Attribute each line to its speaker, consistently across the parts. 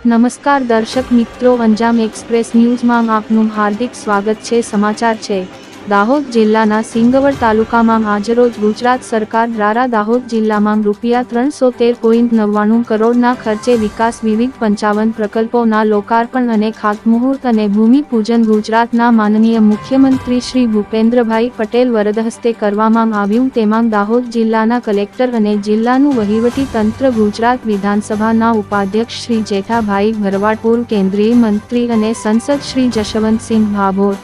Speaker 1: નમસ્કાર દર્શક મિત્રો અંજામ એક્સપ્રેસ ન્યૂઝમાં આપનું હાર્દિક સ્વાગત છે સમાચાર છે. દાહોદ જિલ્લાના સિંગવડ તાલુકામાં આજરોજ ગુજરાત સરકાર દ્વારા દાહોદ જિલ્લામાં રૂપિયા ત્રણસો તેર પોઈન્ટ નવ્વાણું કરોડના ખર્ચે વિકાસ વિવિધ પંચાવન પ્રકલ્પોના લોકાર્પણ અને ખાતમુહૂર્ત અને ભૂમિપૂજન ગુજરાતના માનનીય મુખ્યમંત્રી શ્રી ભૂપેન્દ્રભાઈ પટેલ વરદ હસ્તે કરવામાં આવ્યું તેમાં દાહોદ જિલ્લાના કલેક્ટર અને જિલ્લાનું વહીવટી તંત્ર, ગુજરાત વિધાનસભાના ઉપાધ્યક્ષ શ્રી જેઠાભાઈ ભરવાડ કેન્દ્રીય મંત્રી અને સંસદ શ્રી જશવંતસિંહ ભાભોર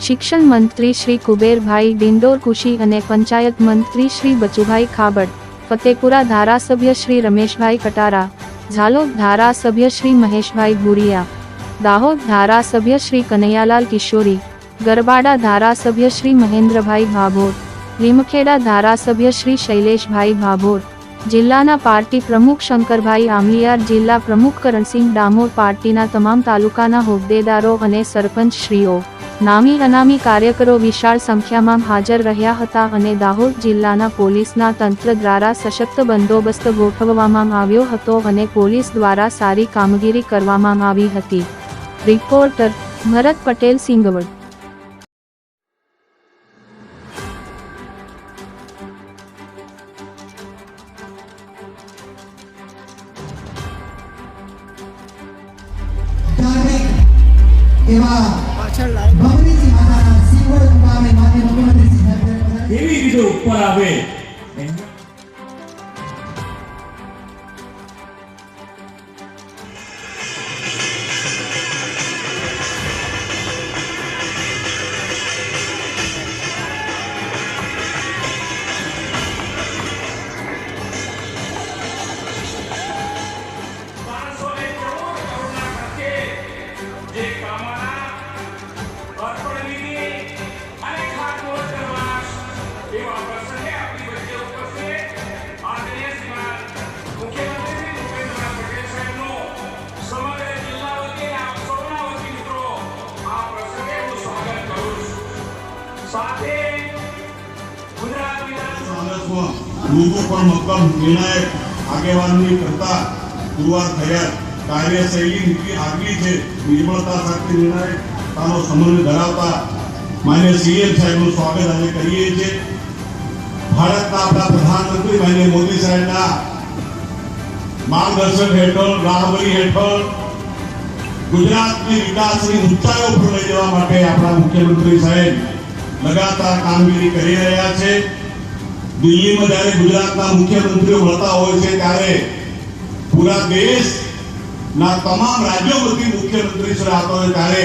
Speaker 1: શિક્ષણ મંત્રી શ્રી કુબેરભાઈ ડિંડોર કુશી અને પંચાયત મંત્રી શ્રી બચુભાઈ ખાબડ, ફતેપુરા ધારાસભ્ય શ્રી રમેશભાઈ કટારા, ઝાલોદ ધારાસભ્ય શ્રી મહેશભાઈ ભુરિયા, દાહોદ ધારાસભ્ય શ્રી કનૈયાલાલ કિશોરી, ગરબાડા ધારાસભ્ય શ્રી મહેન્દ્રભાઈ ભાભોર, લીમખેડા ધારાસભ્ય શ્રી શૈલેષભાઈ ભાભોર જિલ્લાના પાર્ટી પ્રમુખ શંકરભાઈ આમલિયાર જિલ્લા પ્રમુખ કરણસિંહ ડામોર, પાર્ટીના તમામ તાલુકાના હોદ્દેદારો અને સરપંચ શ્રીઓ નામી અનામી કાર્યકરો વિશાળ સંખ્યામાં હાજર રહ્યા હતા અને દાહોદ જિલ્લાના પોલીસના તંત્ર દ્વારા સશક્ત બંદોબસ્ત ગોઠવવામાં આવ્યો હતો અને પોલીસ દ્વારા સારી કામગીરી કરવામાં આવી હતી. રિપોર્ટર ભરત પટેલ, સિંગવડ
Speaker 2: એવા ભગવતીજી માતાના સિંગવડ મુકામે માન્ય મુખ્યમંત્રી શ્રી
Speaker 3: કેવી રીતે ઉપર આવે. વિધાનસભા
Speaker 4: લોકો પણ મક્કમ નિર્ણાયક આગેવાનની કરતા પુરવાર થયા કાર્યશૈલી નીતિ આગવી છે. નિર્મળતા સાથે નિર્ણાયકતાનો સમન્વય ધરાવતા માન્ય સીએમ સાહેબનું સ્વાગત આજે કરીએ છીએ. ભારતના આપણા પ્રધાનમંત્રી માન્ય મોદી સાહેબના માર્ગદર્શન હેઠળ રાહબરી હેઠળ ગુજરાતની વિકાસની ઊંચાઈઓ પર લઈ જવા માટે આપણા મુખ્યમંત્રી સાહેબ લગાતાર કામગીરી કરી રહ્યા છે. દિલ્હીમાં જ્યારે ગુજરાતના મુખ્યમંત્રીઓ મળતા હોય છે, ત્યારે પૂરા દેશના તમામ રાજ્યો રાજ્યોમાંથી મુખ્યમંત્રી શ્રી આવતા હોય ત્યારે